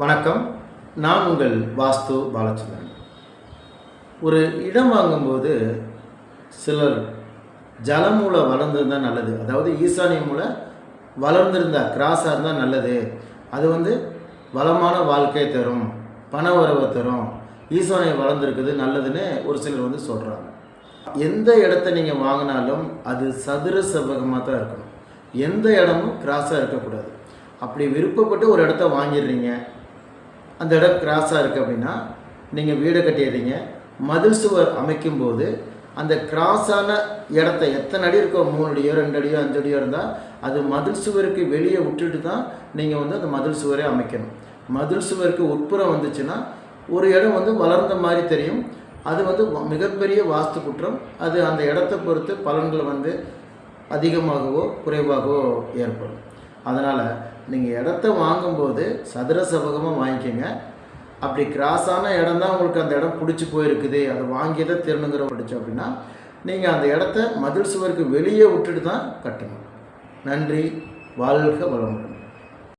வணக்கம். நான் உங்கள் வாஸ்து பாலச்சந்திரன். ஒரு இடம் வாங்கும்போது சிலர் ஜலம் மூலம் வளர்ந்துருந்தால் நல்லது. அதாவது ஈசானிய மூல வளர்ந்திருந்தா கிராஸாக இருந்தால் நல்லது. அது வந்து வளமான வாழ்க்கை தரும் பண உறவை தரும் ஈசானியம் வளர்ந்துருக்குது நல்லதுன்னு ஒரு சிலர் வந்து சொல்கிறாங்க எந்த இடத்த நீங்கள் வாங்கினாலும் அது சதுர செவ்வகமாக தான் இருக்கணும். எந்த இடமும் கிராஸாக இருக்கக்கூடாது. அப்படி விருப்பப்பட்டு ஒரு இடத்த வாங்கிடுறீங்க அந்த இடம் கிராஸாக இருக்குது அப்படின்னா நீங்கள் வீடு கட்டிடுறீங்க. மதில் சுவர் அமைக்கும்போது அந்த கிராஸான இடத்த எத்தனை அடி இருக்கோ மூணு அடியோ ரெண்டு அடியோ அஞ்சு அடியோ இருந்தால் அது மதில் சுவருக்கு வெளியே விட்டுட்டு தான் நீங்கள் வந்து அந்த மதில் சுவரே அமைக்கணும். மதில் சுவருக்கு உட்புறம் வந்துச்சுன்னா ஒரு இடம் வந்து வளர்ந்த மாதிரி தெரியும். அது வந்து மிகப்பெரிய வாஸ்து குற்றம். அது அந்த இடத்த பொறுத்து பலன்கள் வந்து அதிகமாகவோ குறைவாகவோ ஏற்படும். அதனால் நீங்கள் இடத்த வாங்கும்போது சதுர செவகமாக வாங்கிக்கோங்க. அப்படி கிராஸான இடம் தான் உங்களுக்கு அந்த இடம் பிடிச்சி போயிருக்குது. அதை வாங்கியதை திருணுங்கிற பிடிச்சி அப்படின்னா நீங்கள் அந்த இடத்த மதில் சுவருக்கு வெளியே விட்டுட்டு தான் கட்டணும். நன்றி. வாழ்க வளமுடன்.